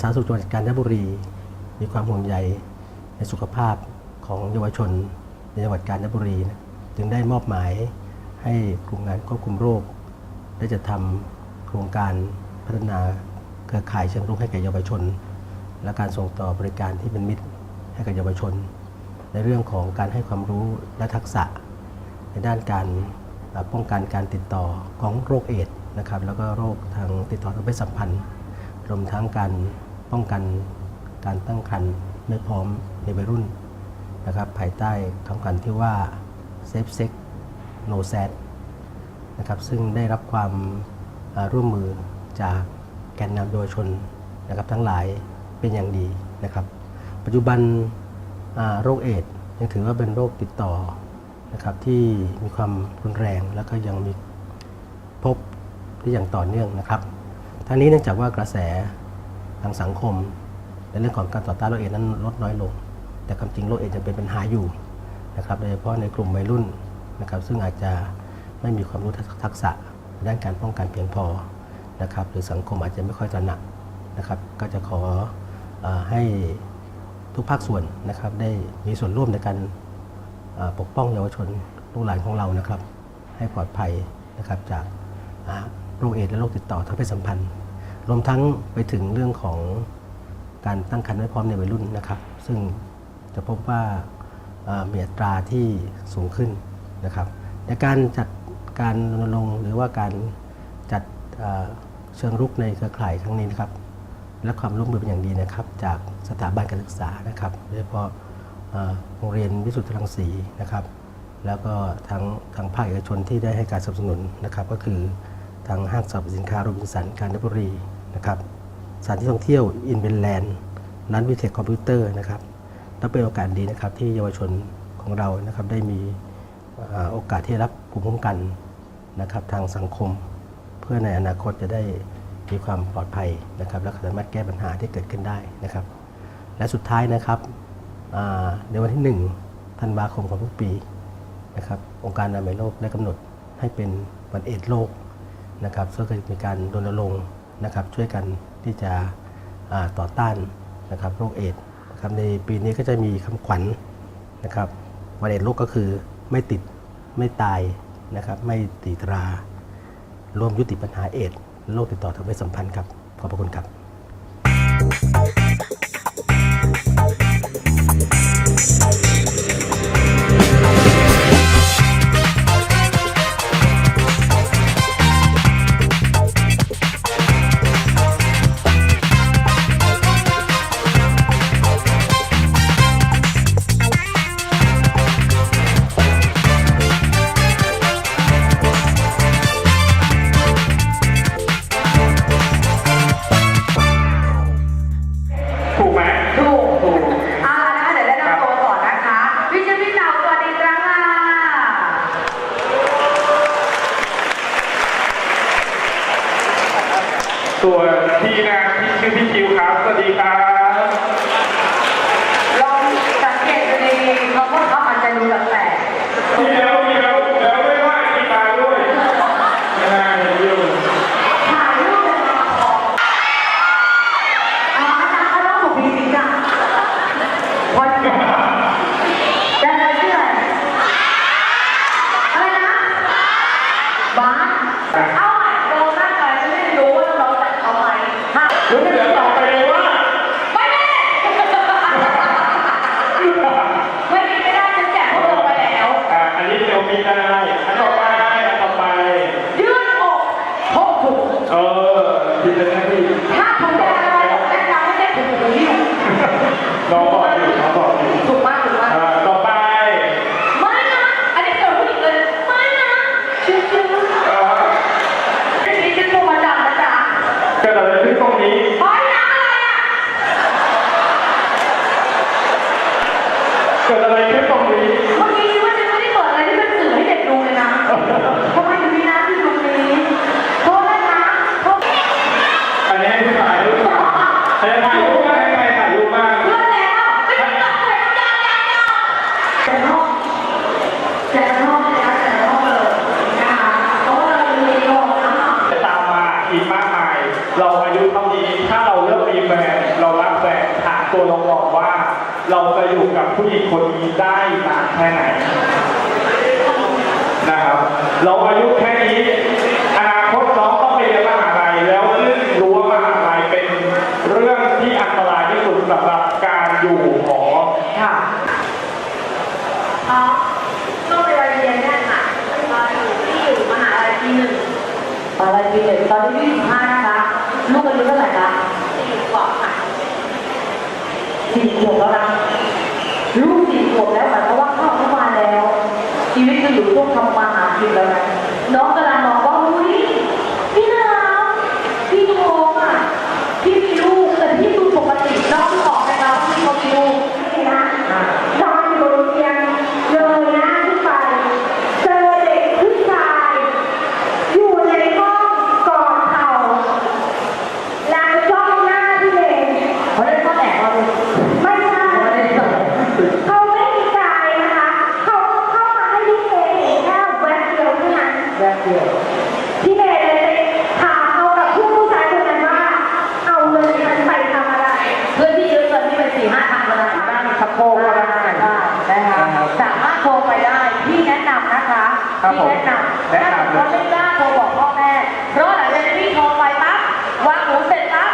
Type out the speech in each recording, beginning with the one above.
สาธารณสุขจังหวัดกาญจนบุรี มีความห่วงใยในสุขภาพของเยาวชนในจังหวัดกาญจนบุรีนะจึงได้มอบหมายให้กลุ่มงานควบคุมโรค ได้จะทำโครงการพัฒนาเครือข่ายเชิงรุกให้แก่เยาวชน และการส่งต่อบริการที่เป็นมิตรให้กับเยาวชน ในเรื่องของการให้ความรู้และทักษะ ในด้านการป้องกันการติดต่อของโรคเอดส์นะครับแล้วก็โรคทางติดต่อทางเพศสัมพันธ์รวมทั้งการ ป้องกันการตั้งครรภ์ไม่พร้อมในวัยรุ่นนะครับภายใต้คำขวัญที่ว่า Safe Sex No Sad นะครับซึ่งได้รับความร่วมมือจากแกนนำเยาวชนนะครับทั้งหลายเป็นอย่างดีนะครับปัจจุบันโรคเอดส์ยังถือว่าเป็นโรคติดต่อนะครับที่มีความรุนแรงแล้วก็ยังมีพบที่อย่างต่อเนื่องนะครับทั้งนี้เนื่องจากว่ากระแส ทางสังคม ในเรื่องของการต่อต้านโรคเอดส์นั้นลดน้อยลง แต่ความจริงโรคเอดส์ยังเป็นปัญหาอยู่นะครับโดยเฉพาะในกลุ่มวัยรุ่นนะครับซึ่งอาจจะไม่มีความรู้ทักษะด้านการป้องกันเพียงพอนะครับหรือสังคมอาจจะไม่ค่อยตระหนักนะครับก็จะขออให้ทุกภาคส่วนนะครับได้มีส่วนร่วมในการปกป้องเยาวชนลูกหลานของเรานะครับ ให้ปลอดภัยนะครับจากโรคเอดส์และโรคติดต่อทางเพศสัมพันธ์ รวมทั้งไปถึงเรื่องของการตั้งครรภ์ไม่พร้อมในวัยรุ่นนะครับ ซึ่งจะพบว่าเมีอัตราที่สูงขึ้นนะครับ ในการจัดการรณรงค์หรือว่าการจัดเชิงรุกในเครือข่ายครั้งนี้นะครับ และความร่วมมือเป็นอย่างดีนะครับ จากสถาบันการศึกษานะครับโดยเฉพาะโรงเรียนวิสุทธิรังสีนะครับ แล้วก็ทางทางภาคเอกชนที่ได้ให้การสนับสนุนนะครับ ก็คือทางห้างสรรพสินค้าโรบินสันกาญจนบุรี นะครับสถานที่ท่องเที่ยวอินเวนแลนด์ร้านวิเทคคอมพิวเตอร์นะครับและเป็นโอกาสดีนะครับที่เยาวชนของเรานะครับได้มีโอกาสที่รับภูมิคุ้มกันนะครับทางสังคม เพื่อในอนาคตจะได้มีความปลอดภัยนะครับและสามารถแก้ปัญหาที่เกิดขึ้นได้นะครับ และสุดท้ายนะครับในวันที่ 1 ธันวาคมของทุกปีนะครับองค์การอนามัยโลกได้กำหนดให้เป็นวันเอดโลกนะครับซึ่งก็จะมีการรณรงค์ นะครับช่วยกันที่จะต่อต้านนะครับโรคเอดส์นะครับในปีนี้ก็จะมีคำขวัญนะครับวันเอดส์โลกก็คือไม่ติดไม่ตายนะครับไม่ตีตราร่วมยุติปัญหาเอดส์โรคติดต่อทางเพศสัมพันธ์ครับขอบพระคุณครับ ส่วนพี่นะพี่ชื่อพี่คิวครับสวัสดีครับ ผิดเลยนะพี่ถ้าผมจะอรผมแนะนำให้ได้ถูกกว่านี่น้องบอก ผู้หญิงคนนี้ได้นานแค่ไหนนะครับ เราอายุแค่นี้อนาคตน้องต้องไปเรียนมหาลัยแล้วซึ่งรู้ว่ามหาลัยเป็นเรื่องที่อันตรายที่สุดสำหรับการอยู่หอ ค่ะ อ๋อช่วงเวลาเรียนเนี่ยค่ะตอนอยู่ที่อยู่มหาลัยปีหนึ่ง อะไรปีหนึ่งตอนนี้ยี่สิบห้านะคะ ลูกอายุเท่าไหร่คะ สี่ขวบค่ะ สี่ขวบแล้วนะ ลูกสี่ขวบ แล้วหมายความว่าเข้าทุกวันแล้ว ชีวิตก็อยู่ช่วงทำมาหากินแล้วนะน้องกำลังมองว่าอุ้ยพี่น้ำพี่โทงอะ พี่มีลูกแต่พี่ดูปกติน้องบอกไหมคะว่าพี่เขามีลูก นี่นะนอนอยู่บนเตียงเลยหน้าขึ้นไป เจอเด็กผู้ชาย อยู่ในห้องกอดเข่าแล้วจ้องหน้าพี่เอง เขาเล่นข้อแอบมาเลย ไม่ใช่ เขาเล่นสด เขาไม่มีกายนะคะ เขาเข้ามาให้พี่เอเห็นแค่แวบเดียวเท่านั้น แบบเดียว พี่เอเลยไปถามเขากับผู้ผู้ชายคนนั้นว่า เอาเงินนั้นไปทำอะไร เพื่อนที่ยืมเงินที่เป็นสี่ห้าพันก็ได้ได้สะโพกก็ได้ได้นะคะสามารถโทรไปได้พี่แนะนำนะคะ ครับผม พี่แนะนำ แนะนำเลย ถ้าไม่กล้าโทรบอกพ่อแม่ เพราะหลังจากที่พี่โทรไปปั๊บวางหูเสร็จปั๊บ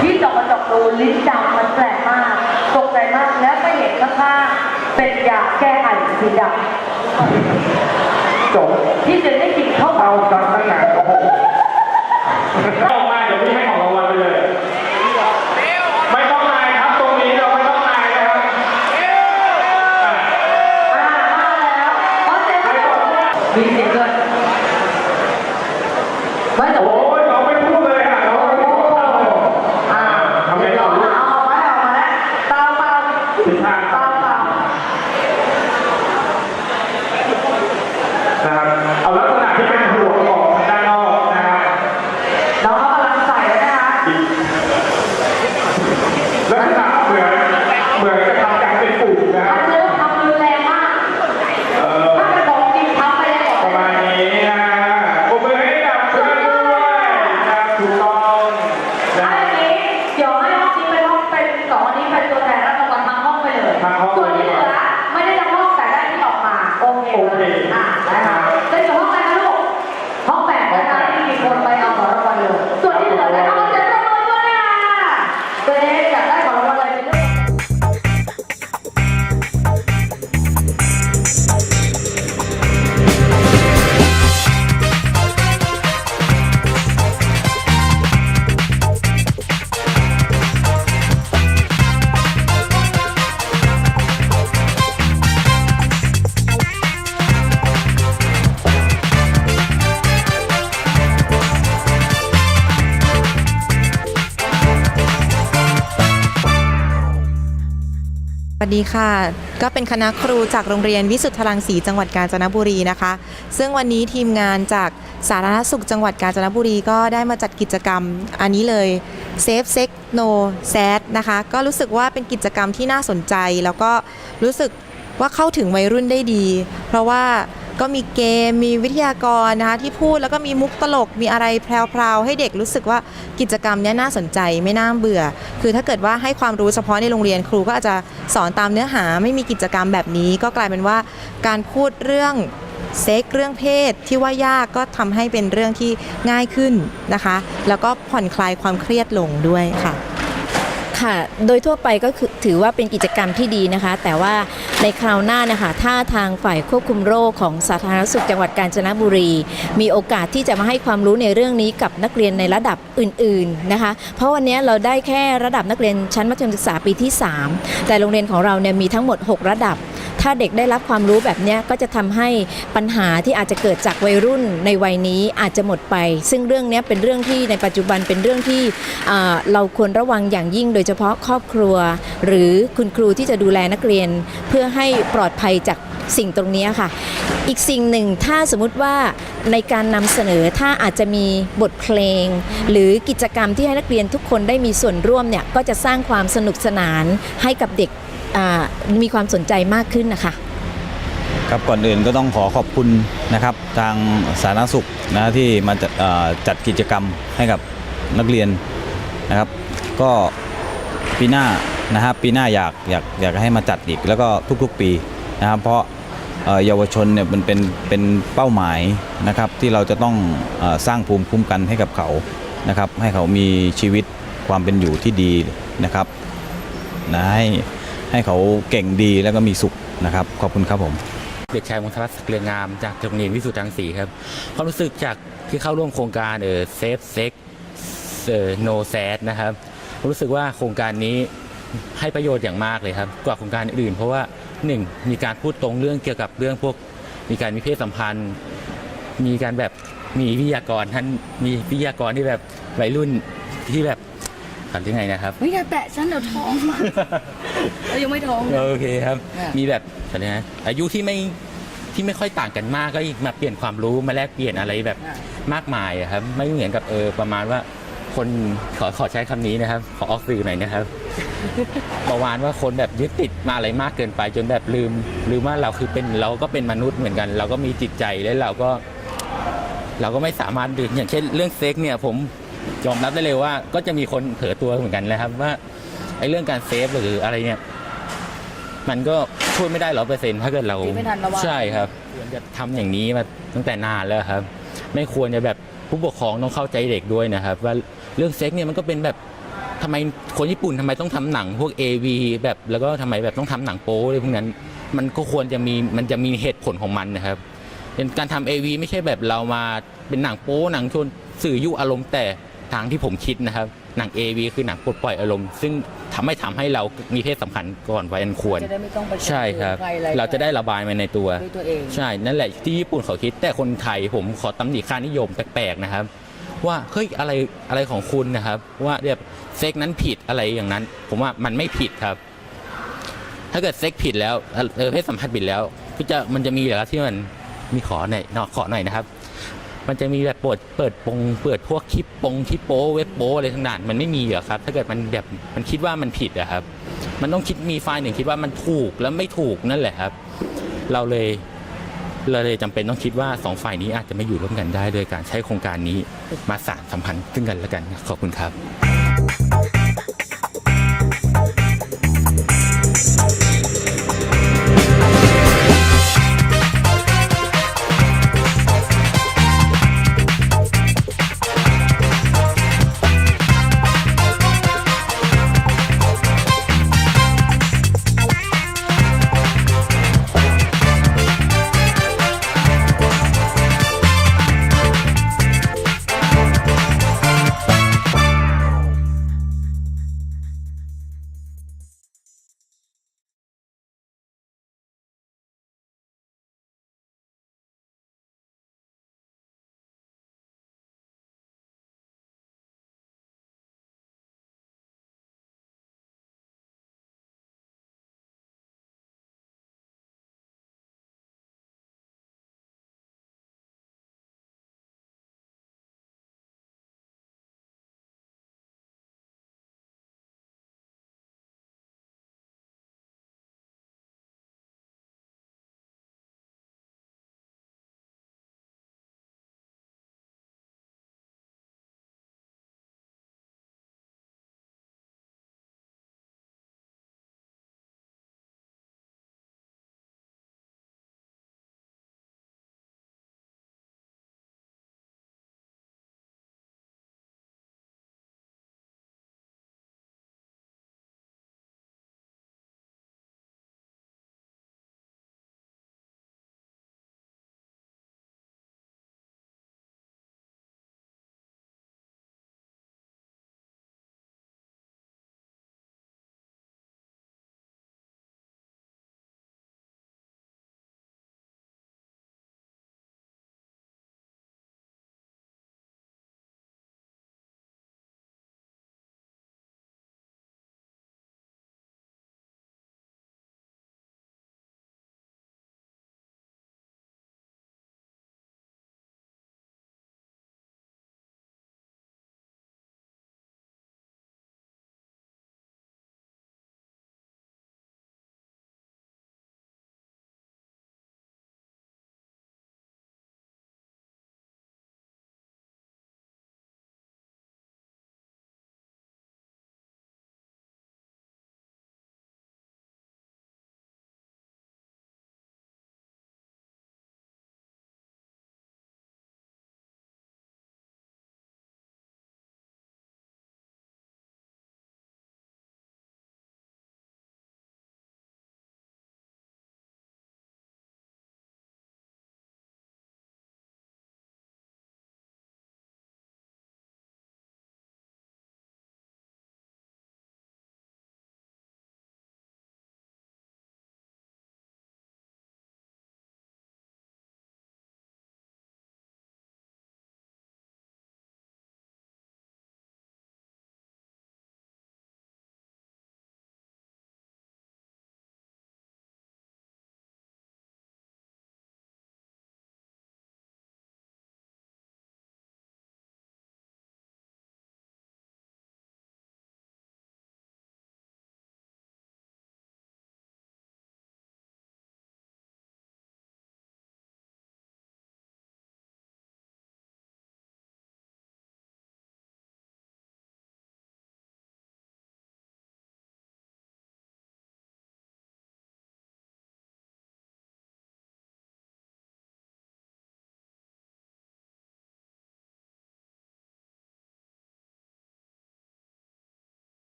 พี่จกกระจก ดูลิ้นดำมันแปลกมาก ตกใจมากแล้วไปเห็นข้างๆเป็นยาแก้ไอสีดจบำพี่จึงได้กลิ่นเข้าไปเอาจังตั้งนานโอ้โห ค่ะ ก็เป็นคณะครูจากโรงเรียนวิสุทธรังสีจังหวัดกาญจนบุรีนะคะ ซึ่งวันนี้ทีมงานจากสาธารณสุขจังหวัดกาญจนบุรีก็ได้มาจัดกิจกรรมอันนี้เลย Safe Sex No Sad นะคะ ก็รู้สึกว่าเป็นกิจกรรมที่น่าสนใจ แล้วก็รู้สึกว่าเข้าถึงวัยรุ่นได้ดี เพราะว่า ก็มีเกมมีวิทยากรนะคะที่พูดแล้วก็มีมุกตลกมีอะไรแพรวๆให้เด็กรู้สึกว่ากิจกรรมนี้น่าสนใจไม่น่าเบื่อ คือถ้าเกิดว่าให้ความรู้เฉพาะในโรงเรียนครูก็อาจจะสอนตามเนื้อหาไม่มีกิจกรรมแบบนี้ ก็กลายเป็นว่าการพูดเรื่องเซ็กเรื่องเพศที่ว่ายากก็ทำให้เป็นเรื่องที่ง่ายขึ้นนะคะ แล้วก็ผ่อนคลายความเครียดลงด้วยค่ะ ค่ะ โดยทั่วไปก็คือถือว่าเป็นกิจกรรมที่ดีนะคะ แต่ว่าในคราวหน้านะคะ ถ้าทางฝ่ายควบคุมโรคของสาธารณสุขจังหวัดกาญจนบุรี มีโอกาสที่จะมาให้ความรู้ในเรื่องนี้กับนักเรียนในระดับอื่น ๆนะคะ เพราะวันนี้เราได้แค่ระดับนักเรียนชั้นมัธยมศึกษาปีที่ 3 แต่โรงเรียนของเราเนี่ยมีทั้งหมด 6 ระดับ ถ้าเด็กได้รับความรู้แบบนี้ก็จะทำให้ปัญหาที่อาจจะเกิดจากวัยรุ่นในวัยนี้อาจจะหมดไป ซึ่งเรื่องนี้เป็นเรื่องที่ในปัจจุบันเป็นเรื่องที่เราควรระวังอย่างยิ่ง โดยเฉพาะครอบครัว หรือคุณครูที่จะดูแลนักเรียน เพื่อให้ปลอดภัยจากสิ่งตรงนี้ค่ะ อีกสิ่งหนึ่งถ้าสมมุติว่าในการนำเสนอถ้าอาจจะมีบทเพลง หรือกิจกรรมที่ให้นักเรียนทุกคนได้มีส่วนร่วมเนี่ยก็จะสร้างความสนุกสนานให้กับเด็ก มีความสนใจมากขึ้นนะคะ ครับก่อนอื่นก็ต้องขอขอบคุณนะครับทางสาธารณสุขนะที่มาจัดเอ่อจัดกิจกรรมให้กับนักเรียนนะครับ ก็ปีหน้านะฮะปีหน้าอยากอยากอยากให้มาจัดอีกแล้วก็ทุกๆปีนะครับเพราะเยาวชนเนี่ยมันเป็นเป็นเป้าหมายนะครับที่เราจะต้องอสร้างภูมิคุ้มกันให้กับเขานะครับให้เขามีชีวิตความเป็นอยู่ที่ดีนะครับนะให้ ให้เขาเก่งดีแล้วก็มีสุขนะครับ ขอบคุณครับผม เด็กชายมงคลรัตน์เกลืองามจากโรงเรียนวิสุทธิ์รังสีครับความรู้สึกจากที่เข้าร่วมโครงการเออเซฟเซ็กเออโนแซดนะครับรู้สึกว่าโครงการนี้ให้ประโยชน์อย่างมากเลยครับกว่าโครงการอื่น เพราะว่าหนึ่งมีการพูดตรงเรื่องเกี่ยวกับเรื่องพวก มีการมีเพศสัมพันธ์ มีการแบบมีวิทยากรท่านมีวิทยากรที่แบบวัยรุ่นที่แบบ ทำยังไงนะครับ ไม่อย่าแตะฉันเดี๋ยวท้องมาเรายังไม่ท้องเลย โอเคครับ ค่ะ มีแบบอะไรนะอายุที่ไม่ที่ไม่ค่อยต่างกันมากก็มาเปลี่ยนความรู้มาแลกเปลี่ยนอะไรแบบมากมายอะครับ ไม่เหมือนกับเออประมาณว่า คนขอขอใช้คำนี้นะครับ ขอออกสื่อหน่อยนะครับ ประมาณว่าคนแบบยึดติดมาอะไรมากเกินไป จนแบบลืมลืมว่าเราคือเป็นเราก็เป็นมนุษย์เหมือนกัน เราก็มีจิตใจและเราก็ เราก็ไม่สามารถดื่มอย่างเช่นเรื่องเซ็กเนี่ย ผม ยอมรับได้เลยว่า ก็จะมีคนเผลอตัวเหมือนกันนะครับ ว่าไอ้เรื่องการเซฟหรืออะไรเนี่ย มันก็ช่วยไม่ได้ร้อยเปอร์เซ็นต์ถ้าเกิดเราคิดไม่ทันระวัง ใช่ครับควรจะทำอย่างนี้มาตั้งแต่นานแล้วครับ ไม่ควรจะแบบผู้ปกครองต้องเข้าใจเด็กด้วยนะครับ ว่าเรื่องเซ็กเนี่ยมันก็เป็นแบบทำไมคนญี่ปุ่นทำไมต้องทำหนังพวก AV แบบแล้วก็ทำไมแบบต้องทำหนังโป๊อะไรพวกนั้น มันก็ควรจะมีมันจะมีเหตุผลของมันนะครับ เป็นการทำ AV ไม่ใช่แบบเรามาเป็นหนังโป๊หนังชวนสื่อยุอารมณ์แต่ ทางที่ผมคิดนะครับ หนัง AV คือหนังปลดปล่อยอารมณ์ ซึ่งทำให้ทำให้เรามีเพศสัมพันธ์ก่อนวัยอันควร จะได้ไม่ต้องไปใช่ครับใคอไเราจะได้ระบายมันในตัว ด้วยตัวเองใช่ นั่นแหละที่ญี่ปุ่นเขาคิด แต่คนไทยผมขอตำหนิค่านิยมแปลกๆนะครับ ว่าเฮ้ยอะไรอะไรของคุณนะครับ ว่าแบบเซ็กนั้นผิดอะไรอย่างนั้น ผมว่ามันไม่ผิดครับ ถ้าเกิดเซ็กผิดแล้วเออเพศสัมพันธ์ผิดแล้วก็จะมันจะมีเหรอที่มันมีขอหน่อยเนาะขอหน่อยนะครับ มันจะมีแบบเปิดเปิดปงเปิดพวกคลิปปงคลิปโป้เว็บโป้อะไรทั้งนั้นมันไม่มีเหรอครับ ถ้าเกิดมันแบบมันคิดว่ามันผิดอะครับ มันต้องคิดมีฝ่ายหนึ่งคิดว่ามันถูกแล้วไม่ถูกนั่นแหละครับ เราเลยเราเลยจำเป็นต้องคิดว่าสองฝ่ายนี้อาจจะไม่อยู่ร่วมกันได้โดยการใช้โครงการนี้มาสานสัมพันธ์ซึ่งกันและกันขอบคุณครับ